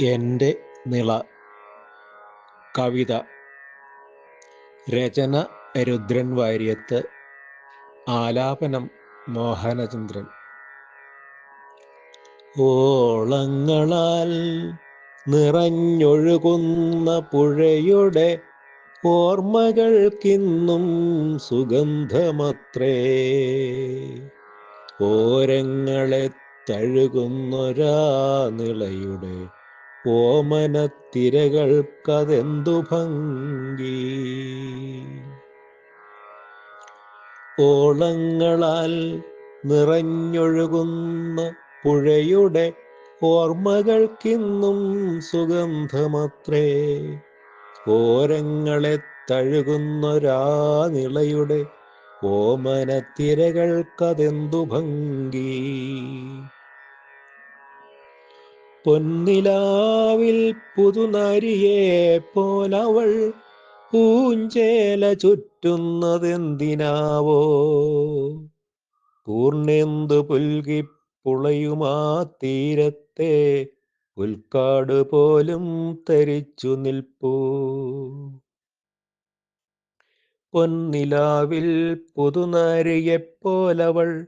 എന്റെ നിള. കവിത. രചന രുദ്രൻ വാര്യത്ത്. ആലാപനം മോഹനചന്ദ്രൻ. ഓളങ്ങളാൽ നിറഞ്ഞൊഴുകുന്ന പുഴയുടെ ഓർമ്മകൾക്കിന്നും സുഗന്ധമത്രേ. ഓരങ്ങളെ തഴുകുന്നൊരാ നിളയുടെ ഓമനത്തിരകൾക്കതെന്തു ഭംഗി? ഓളങ്ങളാൽ നിറഞ്ഞൊഴുകുന്ന പുഴയുടെ ഓർമ്മകൾക്കിന്നും സുഗന്ധമത്രേ. ഓരങ്ങളെ തഴുകുന്നൊരാ നിളയുടെ ഓമനത്തിരകൾക്കതെന്തു ഭംഗി? പൊന്നിലാവിൽ പുതുനരിയെ പോലവൾ പൂഞ്ചേല ചുറ്റുന്നതെന്തിനാവോ? പൂർണെന്തു പുൽകി പുളയുമാ തീരത്തെ പുൽക്കാട് പോലും തരിച്ചു നിൽപ്പൂ. പൊന്നിലാവിൽ പുതുനരിയെപ്പോലവൾ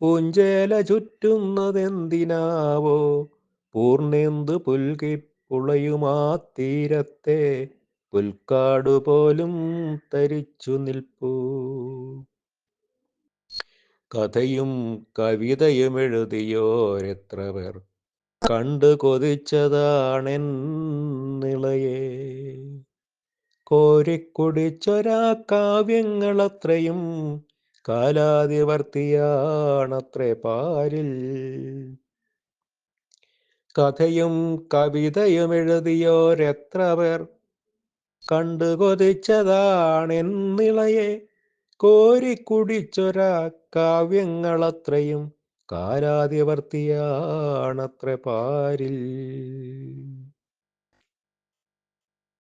പൂഞ്ചേല ചുറ്റുന്നതെന്തിനാവോ? പൂർണേന്തു പുൽകി പുളയുമാ തീരത്തെ പുൽക്കാട് പോലും തരിച്ചു നിൽപ്പൂ. കഥയും കവിതയും എഴുതിയോരെത്ര പേർ കണ്ടു കൊതിച്ചതാണെൻ നിളയെ. കോരിക്കുടിച്ചൊരാ കാവ്യങ്ങളത്രയും കാലാതിവർത്തിയാണത്രേ പാരിൽ. കഥയും കവിതയും എഴുതിയോരെത്ര പേർ കണ്ടു കൊതിച്ചതാണെന്നിളയെ കോരിക്കുടിച്ചൊരാ കാവ്യങ്ങളത്രയും കാലാതിവർത്തിയാണത്ര പാരിൽ.